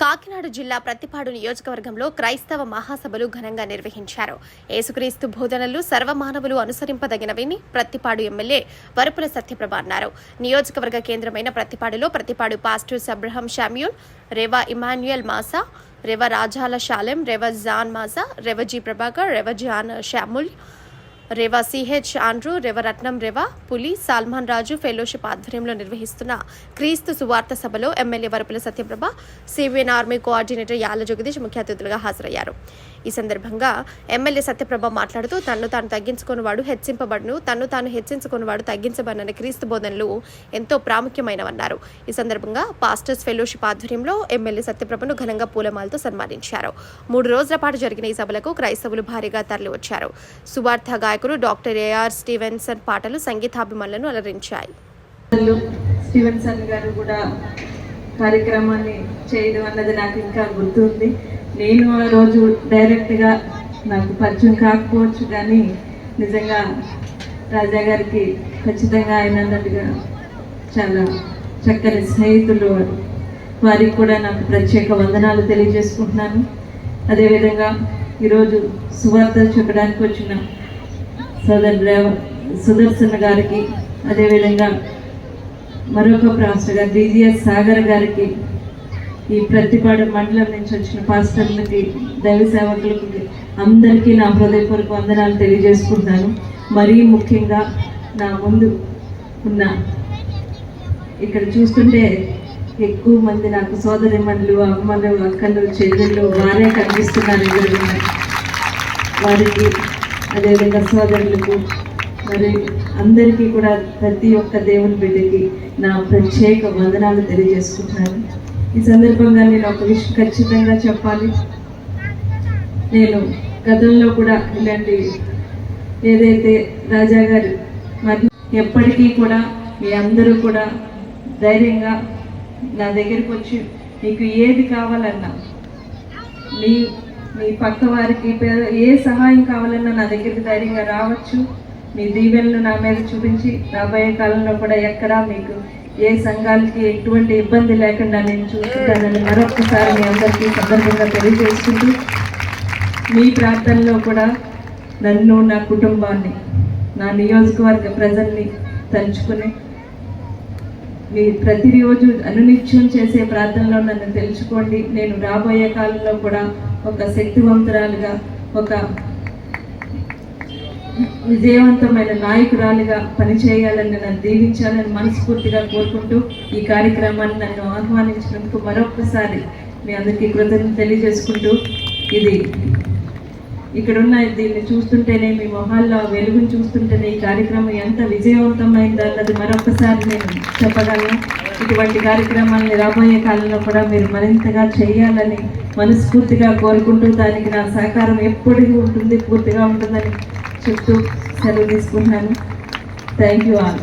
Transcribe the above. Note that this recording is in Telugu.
కాకినాడ జిల్లా ప్రతిపాడు నియోజకవర్గంలో క్రైస్తవ మహాసభలు ఘనంగా నిర్వహించారు. ఏసుక్రీస్తు బోధనలు సర్వమానవులు అనుసరింపదగినవని ప్రతిపాడు ఎమ్మెల్యే వరపుల సత్యప్రభ అన్నారు. నియోజకవర్గ కేంద్రమైన ప్రతిపాడులో Prathipadu pastor Abraham Samuel Rev Emmanuel Masa Rev Rajala Salem Rev John Masa Rev G Prabhakar Rev John Samuel Rev CH Andrew Rev Ratnam Puli Salman Raju fellowship ఆధ్వర్యంలో నిర్వహిస్తున్న క్రీస్తు సువార్త సభలో MLA Varupula Satyaprabha CVN army coordinator Yala Jagadish ముఖ్య అతిథులుగా హాజరయ్యారు. ఈ సందర్భంగా ఎమ్మెల్యే సత్యప్రభ మాట్లాడుతూ తన్ను తాను తగ్గించుకున్నవాడు హెచ్చింపబడును తన్ను తాను హెచ్చించుకున్నవాడు తగ్గించబడిన క్రీస్తు బోధనలు ఎంతో ప్రాముఖ్యమైనవన్నారు. ఈ సందర్భంగా పాస్టర్స్ ఫెలోషిప్ ఆధ్వర్యంలో ఎమ్మెల్యే సత్యప్రభను ఘనంగా పూలమాలతో సన్మానించారు. మూడు రోజుల పాటు జరిగిన ఈ సభలకు క్రైస్తవులు భారీగా తరలివచ్చారు. సువార్త గాయకుడు డాక్టర్ ఏఆర్ స్టీవెన్సన్ పాటలు సంగీతాభిమానులను అలరించాయి. వాళ్ళు స్టీవెన్సన్ గారు కూడా కార్యక్రమాన్ని చేయడం అన్నది నాకు ఇంకా గుర్తుంది. నేను ఆ రోజు డైరెక్ట్గా నాకు పరిచయం కాకపోవచ్చు కానీ నిజంగా రాజా గారికి ఖచ్చితంగా ఆయన అన్నట్టుగా చాలా చక్కని స్నేహితులు. వారికి కూడా నాకు ప్రత్యేక వందనాలు తెలియజేసుకుంటున్నాను. అదేవిధంగా ఈరోజు సువార్త చెప్పడానికి వచ్చిన సోదరు సుదర్శన్ గారికి అదేవిధంగా మరొక పాస్టర్ గారు డిజిఎస్ సాగర్ గారికి ఈ ప్రతిపాడు మండలం నుంచి వచ్చిన పాస్టర్లకి దైవ సేవకులకి అందరికీ నా హృదయపూర్వక వందనాలు తెలియజేసుకుంటున్నాను మరీ ముఖ్యంగా నా ముందు ఉన్న ఇక్కడ చూస్తుంటే ఎక్కువ మంది నాకు సోదరి మండలు అమ్మలు అక్కలు చెల్లెళ్ళు వారే కనిపిస్తున్నారు వారికి అదేవిధంగా సోదరులకు మరి అందరికీ కూడా ప్రతి ఒక్క దేవుని బిడ్డకి నా ప్రత్యేక వందనాలు తెలియజేసుకుంటున్నాను ఈ సందర్భంగా నేను ఒక విషయం ఖచ్చితంగా చెప్పాలి. నేను గతంలో కూడా ఇలాంటి ఏదైతే రాజా గారు మరి ఎప్పటికీ కూడా మీ అందరూ కూడా ధైర్యంగా నా దగ్గరికి వచ్చి మీకు ఏది కావాలన్నా మీ మీ పక్క వారికి ఏ సహాయం కావాలన్నా నా దగ్గరికి ధైర్యంగా రావచ్చు. మీ దీవెనలు నా మీద చూపించి రాబోయే కాలంలో కూడా ఎక్కడా మీకు ఏ సంఘాలకి ఎటువంటి ఇబ్బంది లేకుండా నేను చూస్తున్నానని మరొకసారి మీ అందరికీ సందర్భంగా తెలియజేసుకుంటూ మీ ప్రార్థనలో కూడా నన్ను నా కుటుంబాన్ని నా నియోజకవర్గ ప్రజల్ని తలుచుకుని మీ ప్రతిరోజు అనునిత్యం చేసే ప్రార్థనలో నన్ను తెలుసుకోండి. నేను రాబోయే కాలంలో కూడా ఒక శక్తివంతురాలుగా ఒక విజయవంతమైన నాయకురాలిగా పనిచేయాలని నన్ను దీవించాలని మనస్ఫూర్తిగా కోరుకుంటూ ఈ కార్యక్రమాన్ని నన్ను ఆహ్వానించినందుకు మరొకసారి మీ అందరికీ కృతజ్ఞత తెలియజేసుకుంటూ ఇది ఇక్కడున్న దీన్ని చూస్తుంటేనే మీ మొహాల్లో వెలుగును చూస్తుంటేనే ఈ కార్యక్రమం ఎంత విజయవంతమైంది అన్నది మరొకసారి నేను చెప్పగలను. ఇటువంటి కార్యక్రమాన్ని రాబోయే కాలంలో కూడా మీరు మరింతగా చేయాలని మనస్ఫూర్తిగా కోరుకుంటూ దానికి నా సహకారం ఎప్పటికీ ఉంటుంది పూర్తిగా ఉంటుందని చెప్తూ సెలవు తీసుకుంటున్నాను. Thank you all.